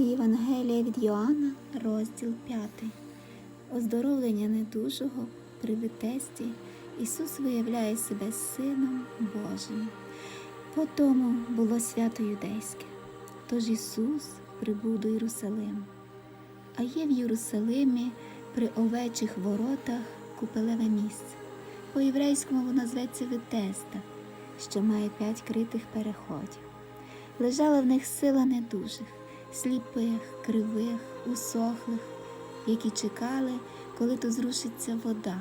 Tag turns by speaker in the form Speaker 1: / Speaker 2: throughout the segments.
Speaker 1: Євангелія від Йоанна, розділ 5. Оздоровлення недужого при Витесті Ісус виявляє себе Сином Божим. По тому було свято юдейське. Тож Ісус прибув до Єрусалиму. А є в Єрусалимі при овечих воротах купелеве місце. По єврейському воно зветься Витеста, що має п'ять критих переходів. Лежала в них сила недужих, сліпих, кривих, усохлих, які чекали, коли то зрушиться вода.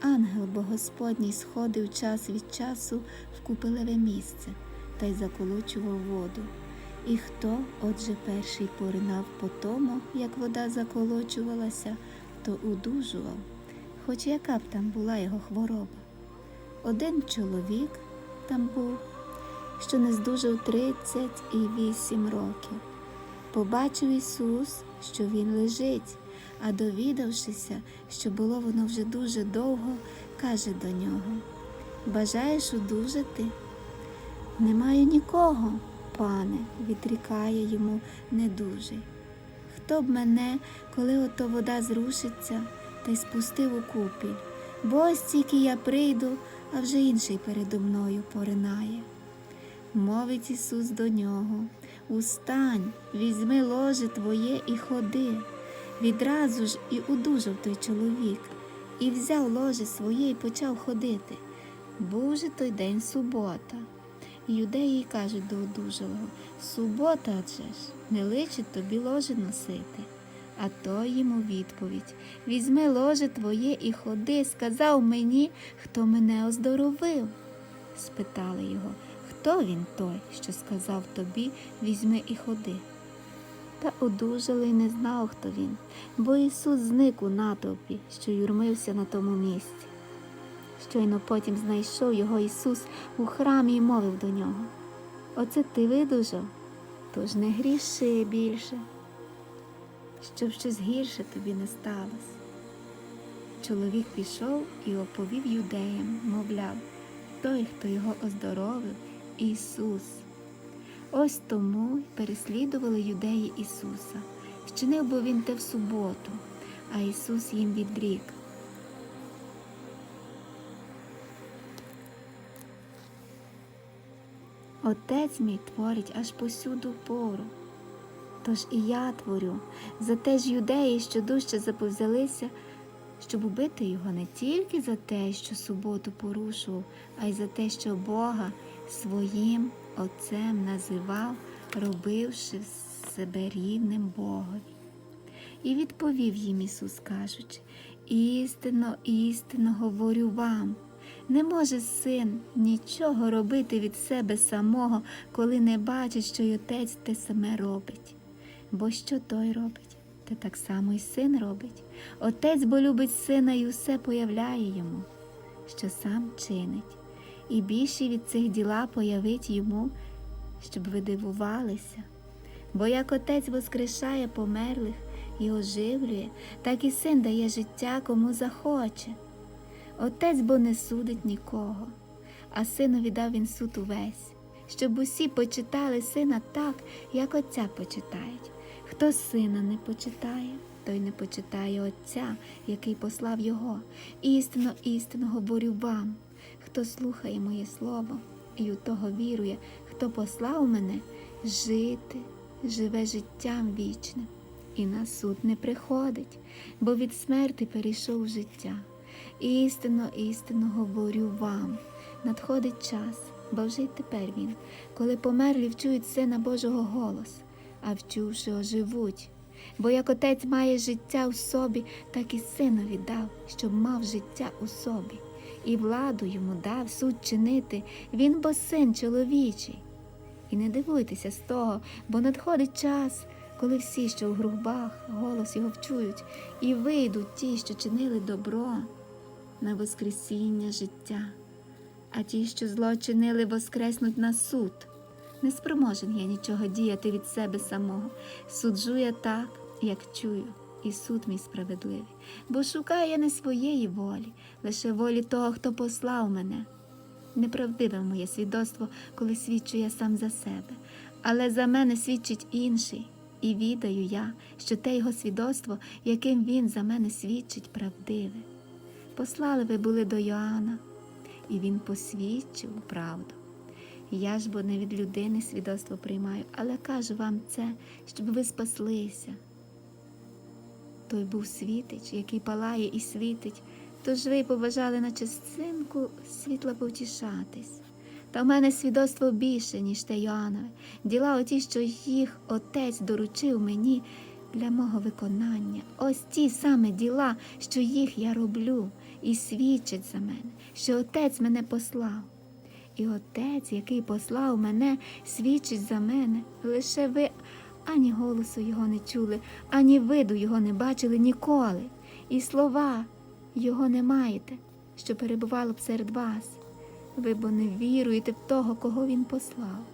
Speaker 1: Ангел бо Господній сходив час від часу в купелеве місце та й заколочував воду. І хто, отже, перший поринав по тому, як вода заколочувалася, то удужував, хоч яка б там була його хвороба. Один чоловік там був, що не здужав тридцять і вісім років. Побачив Ісус, що він лежить, а довідавшися, що було воно вже дуже довго, каже до нього Бажаєш одужати? Не маю нікого, пане, відрікає йому недужий. Хто б мене, коли ото вода зрушиться, та й спустив у купіль, бо ось тільки я прийду, а вже інший передо мною поринає. Мовить Ісус до нього Устань, візьми ложе твоє і ходи. Відразу ж і удужав той чоловік, і взяв ложе своє і почав ходити. Був же той день субота. Юдеї кажуть до одужалого Субота адже ж, не личить тобі ложе носити. А той йому відповідь Візьми ложе твоє і ходи, сказав мені, хто мене оздоровив. Спитали його, хто він той, що сказав тобі, візьми і ходи. Та одужали й не знав, хто він, бо Ісус зник у натовпі, що юрмився на тому місці. Щойно потім знайшов його Ісус у храмі і мовив до нього. Оце ти видужав, тож не гріши більше, щоб щось гірше тобі не сталося. Чоловік пішов і оповів юдеям, мовляв, той, хто його оздоровив, Ісус. Ось тому й переслідували юдеї Ісуса. Вчинив бо він те в суботу, а Ісус їм відрік. Отець мій творить аж посюду пору. Тож і я творю за те ж юдеї, що дужче заповзялися, щоб убити його не тільки за те, що суботу порушував, а й за те, що Бога своїм Отцем називав, робивши себе рівним Богові. І відповів їм Ісус, кажучи, істинно, істинно говорю вам. Не може син нічого робити від себе самого, коли не бачить, що й отець те саме робить. Бо що той робить, те так само й син робить. Отець бо любить сина і усе появляє йому, що сам чинить, і більші від цих діла появить йому, щоб ви дивувалися. Бо як отець воскрешає померлих і оживлює, так і син дає життя кому захоче. Отець бо не судить нікого, а синові дав він суд увесь, щоб усі почитали сина так, як отця почитають. Хто сина не почитає, той не почитає Отця, який послав його. Істинно, істинно говорю вам. Хто слухає моє слово і у того вірує, хто послав мене жити, живе життям вічним, і на суд не приходить, бо від смерти перейшов життя. Істинно, істинно говорю вам, надходить час, бо вже й тепер він, коли померлі вчують Сина Божого голос, а вчувши оживуть. Бо як отець має життя у собі, так і синові дав, щоб мав життя у собі, і владу йому дав суд чинити, він бо син чоловічий. І не дивуйтеся з того, бо надходить час, коли всі, що в грубах, голос його вчують, і вийдуть ті, що чинили добро на воскресіння життя, а ті, що зло чинили, воскреснуть на суд. Не спроможен я нічого діяти від себе самого. Суджу я так, як чую, і суд мій справедливий, бо шукаю я не своєї волі, лише волі того, хто послав мене. Неправдиве моє свідоцтво, коли свідчу я сам за себе, але за мене свідчить інший, і відаю я, що те його свідоцтво, яким він за мене свідчить, правдиве. Послали ви були до Йоанна, і він посвідчив правду. Я ж бо не від людини свідоцтво приймаю, але кажу вам це, щоб ви спаслися. Той був світич, який палає і світить, тож ви побажали на частинку світла повтішатись. Та в мене свідоцтво більше, ніж те Йоаннове, діла оті, що їх отець доручив мені для мого виконання. Ось ті саме діла, що їх я роблю, і свідчать за мене, що отець мене послав. І отець, який послав мене, свідчить за мене. Лише ви ані голосу його не чули, ані виду його не бачили ніколи, і слова його не маєте, що перебувало б серед вас. Ви бо не віруєте в того, кого він послав.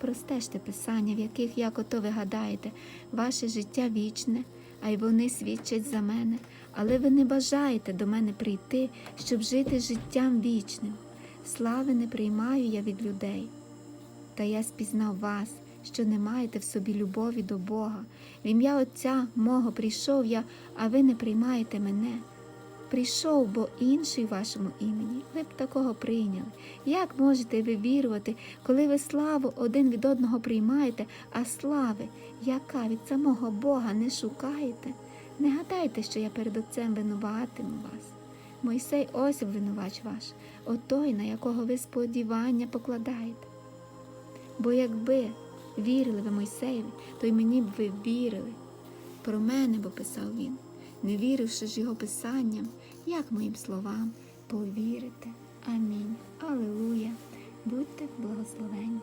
Speaker 1: Простежте писання, в яких, як ото ви гадаєте, ваше життя вічне, а й вони свідчать за мене, але ви не бажаєте до мене прийти, щоб жити життям вічним. Слави не приймаю я від людей. Та я спізнав вас, що не маєте в собі любові до Бога. В ім'я Отця мого прийшов я, а ви не приймаєте мене. Прийшов, бо інший в вашому імені, ви б такого прийняли. Як можете ви вірувати, коли ви славу один від одного приймаєте, а слави, яка від самого Бога не шукаєте? Не гадайте, що я перед Отцем винуватиму вас. Мойсей ось обвинувач ваш, отой, на якого ви сподівання покладаєте. Бо якби вірили ви Мойсеєві, то й мені б ви вірили. Про мене, бо писав він, не віривши ж його писанням, як моїм словам повірите. Амінь. Аллилуйя. Будьте благословенні.